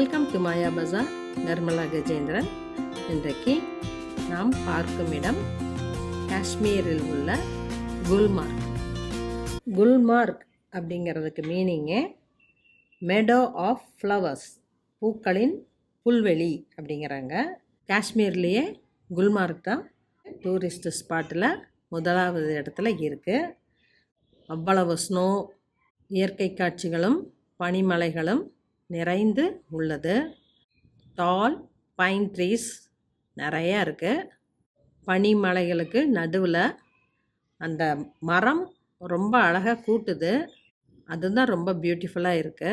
Welcome to Maya Bazaar Nirmala Gajendran இன்றைக்கு நாம் பார்க்கும் இடம் காஷ்மீரில் உள்ள குல்மார்க். குல்மார்க் அப்படிங்கிறதுக்கு மீனிங்கு மெடோ ஆஃப் ஃப்ளவர்ஸ் பூக்களின் புல்வெளி அப்படிங்கிறாங்க. காஷ்மீர்லேயே குல்மார்க் தான் டூரிஸ்ட் ஸ்பாட்டில் முதலாவது இடத்துல இருக்குது அவ்வளவு ஸ்னோ இயற்கை காட்சிகளும் பனிமலைகளும் நிறைந்து உள்ளது. டால் பைன் ட்ரீஸ் நிறையா இருக்குது பனிமலைகளுக்கு நடுவில் அந்த மரம் ரொம்ப அழகாக கூட்டுது. அதுதான் ரொம்ப பியூட்டிஃபுல்லாக இருக்குது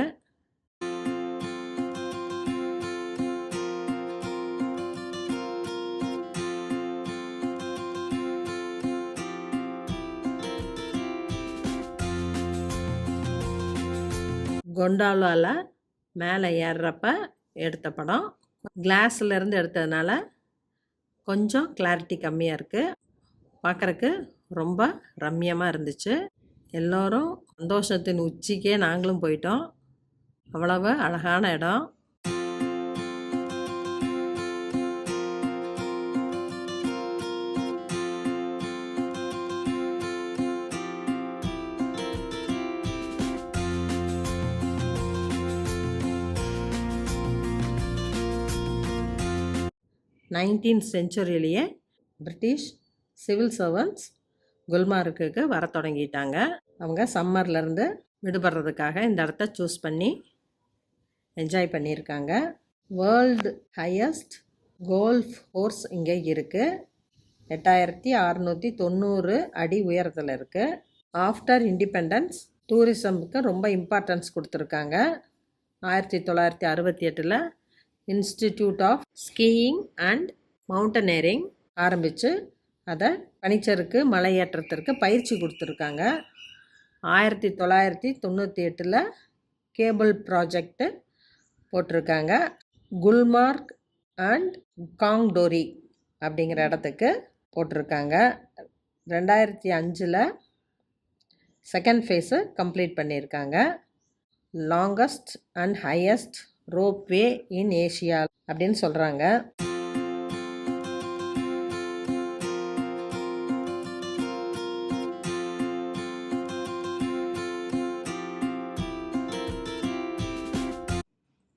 கொண்டாலாவில் மேலே ஏறுறப்ப எடுத்த படம். கிளாஸ்லேருந்து எடுத்ததுனால கொஞ்சம் கிளாரிட்டி கம்மியாக இருக்குது பார்க்குறக்கு ரொம்ப ரம்மியமாக இருந்துச்சு. எல்லோரும் சந்தோஷத்தின் உச்சிக்கே நாங்களும் போயிட்டோம். அவ்வளவு அழகான இடம். நைன்டீன் செஞ்சுரியிலேயே பிரிட்டிஷ் சிவில் சர்வன்ட்ஸ் குல்மார்க்குக்கு வர தொடங்கிட்டாங்க. அவங்க சம்மர்லேருந்து விடுபடுறதுக்காக இந்த இடத்த சூஸ் பண்ணி என்ஜாய் பண்ணியிருக்காங்க. வேர்ல்டு ஹையஸ்ட் கோல்ஃப் கோர்ஸ் இங்கே இருக்குது எட்டாயிரத்தி அறநூற்றி தொண்ணூறு அடி உயரத்தில் இருக்குது ஆஃப்டர் இண்டிபெண்டன்ஸ் டூரிசமுக்கு ரொம்ப இம்பார்ட்டன்ஸ் கொடுத்துருக்காங்க. ஆயிரத்தி தொள்ளாயிரத்தி அறுபத்தி எட்டில் institute of skiing and mountaineering ஆரம்பித்து அதை பனிச்சருக்கு மலையேற்றத்திற்கு பயிற்சி கொடுத்துருக்காங்க. ஆயிரத்தி தொள்ளாயிரத்தி தொண்ணூற்றி எட்டில் கேபிள் ப்ராஜெக்ட்டு போட்டிருக்காங்க. குல்மார்க் அண்ட் காங்டோரி அப்படிங்கிற இடத்துக்கு போட்டிருக்காங்க. ரெண்டாயிரத்தி அஞ்சில் செகண்ட் ஃபேஸு கம்ப்ளீட் பண்ணியிருக்காங்க. Longest and highest ropeway in Asia அப்படின்னு சொல்கிறாங்க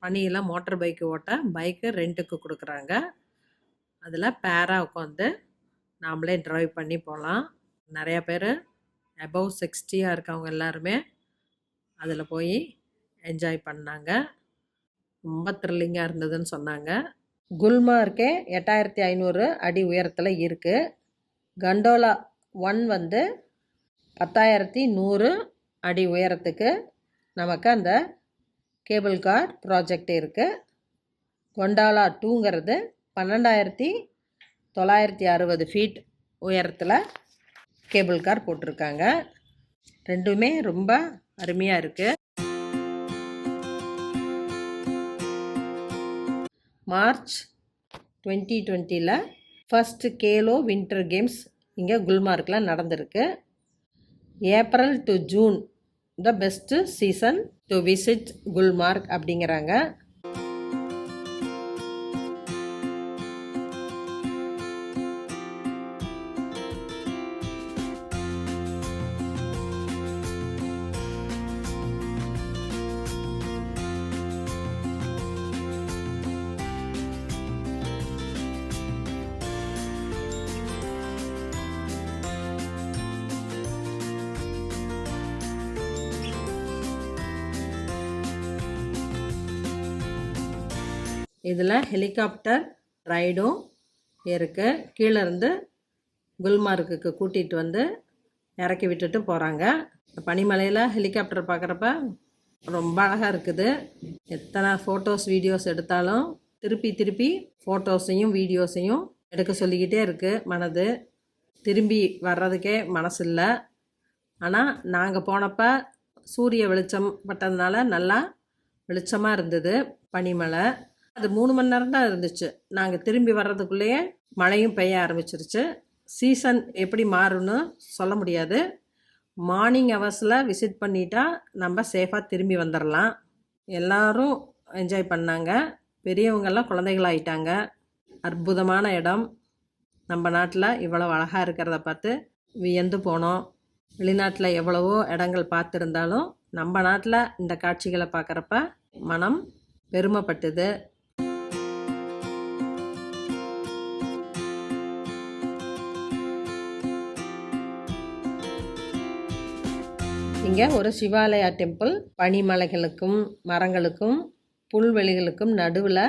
பனியில் மோட்டர் பைக்கு ஓட்ட பைக்கு ரெண்ட்டுக்கு கொடுக்குறாங்க. அதில் பேராக உட்காந்து நாமளே ட்ரைவ் பண்ணி போகலாம் நிறையா பேர் அபவ் சிக்ஸ்டியாக இருக்கவங்க எல்லாருமே அதில் போய் என்ஜாய் பண்ணாங்க. ரொம்ப த்ரில்லிங்காக இருந்ததுன்னு சொன்னாங்க. குல்மார்க்கே எட்டாயிரத்தி ஐநூறு அடி உயரத்தில் இருக்குது கண்டோலா ஒன் வந்து பத்தாயிரத்தி நூறு அடி உயரத்துக்கு நமக்கு அந்த கேபிள் கார் ப்ராஜெக்ட் இருக்குது கொண்டாலா டூங்கிறது பன்னெண்டாயிரத்தி தொள்ளாயிரத்தி அறுபது ஃபீட் உயரத்தில் கேபிள் கார் போட்டிருக்காங்க. ரெண்டுமே ரொம்ப அருமையாக இருக்குது மார்ச் டுவெண்ட்டி டுவெண்ட்டியில் ஃபஸ்ட்டு கேலோ வின்டர் கேம்ஸ் இங்கே குல்மார்க்கில் நடந்திருக்கு. April to June the best season to visit Gulmarg அப்படிங்கிறாங்க. இதில் ஹெலிகாப்டர் ரைடும் இருக்குது கீழே இருந்து குல்மார்க்குக்கு கூட்டிகிட்டு வந்து இறக்கி விட்டுட்டு போகிறாங்க பனிமலையில் ஹெலிகாப்டர் பார்க்குறப்ப ரொம்ப அழகாக இருக்குது. எத்தனை ஃபோட்டோஸ் வீடியோஸ் எடுத்தாலும் திருப்பி திருப்பி ஃபோட்டோஸையும் வீடியோஸையும் எடுக்க சொல்லிக்கிட்டே இருக்குது மனது. திரும்பி வர்றதுக்கே மனசு இல்லை ஆனால் நாங்கள் போனப்போ சூரிய வெளிச்சம் பட்டதுனால நல்லா வெளிச்சமாக இருந்தது பனிமலை. அது மூணு மணி நேரம் தான் இருந்துச்சு. நாங்கள் திரும்பி வர்றதுக்குள்ளேயே மழையும் பெய்ய ஆரம்பிச்சிருச்சு. சீசன் எப்படி மாறும்னு சொல்ல முடியாது. மார்னிங் ஹவர்ஸில் விசிட் பண்ணிட்டா நம்ம சேஃபாக திரும்பி வந்துடலாம் எல்லாரும் என்ஜாய் பண்ணாங்க. பெரியவங்கெல்லாம் குழந்தைகளாயிட்டாங்க. அற்புதமான இடம். நம்ம நாட்டில் இவ்வளோ அழகாக இருக்கிறத பார்த்து வியந்து போனோம். வெளிநாட்டில் எவ்வளவோ இடங்கள் பார்த்துருந்தாலும் நம்ம நாட்டில் இந்த காட்சிகளை பார்க்குறப்ப மனம் பெருமைப்பட்டது. இங்கே ஒரு சிவாலயா டெம்பிள் பனிமலைகளுக்கும் மரங்களுக்கும் புல்வெளிகளுக்கும் நடுவில்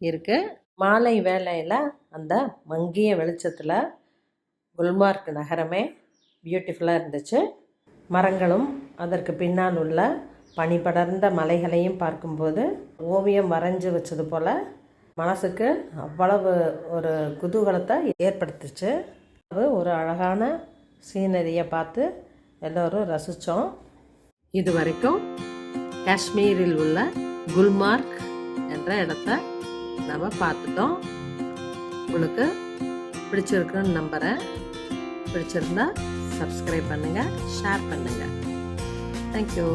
இருக்குது மாலை வேலையில் அந்த மங்கிய வெளிச்சத்தில் குல்மார்க் நகரமே பியூட்டிஃபுல்லாக இருந்துச்சு. மரங்களும் அதற்கு பின்னால் உள்ள பனி படர்ந்த மலைகளையும் பார்க்கும்போது ஓவியம் வரைஞ்சி வச்சது போல் மனசுக்கு அவ்வளவு ஒரு குதூகலத்தை ஏற்படுத்துச்சு. அது ஒரு அழகான சீனரியை பார்த்து எல்லோரும் ரசித்தோம் இது வரைக்கும் காஷ்மீரில் உள்ள குல்மார்க் என்ற இடத்த நம்ம பார்த்துட்டோம். உங்களுக்கு பிடிச்சிருக்குன்னு நம்புகிறேன் பிடிச்சிருந்தா சப்ஸ்கிரைப் பண்ணுங்கள் ஷேர் பண்ணுங்கள் தேங்க்யூ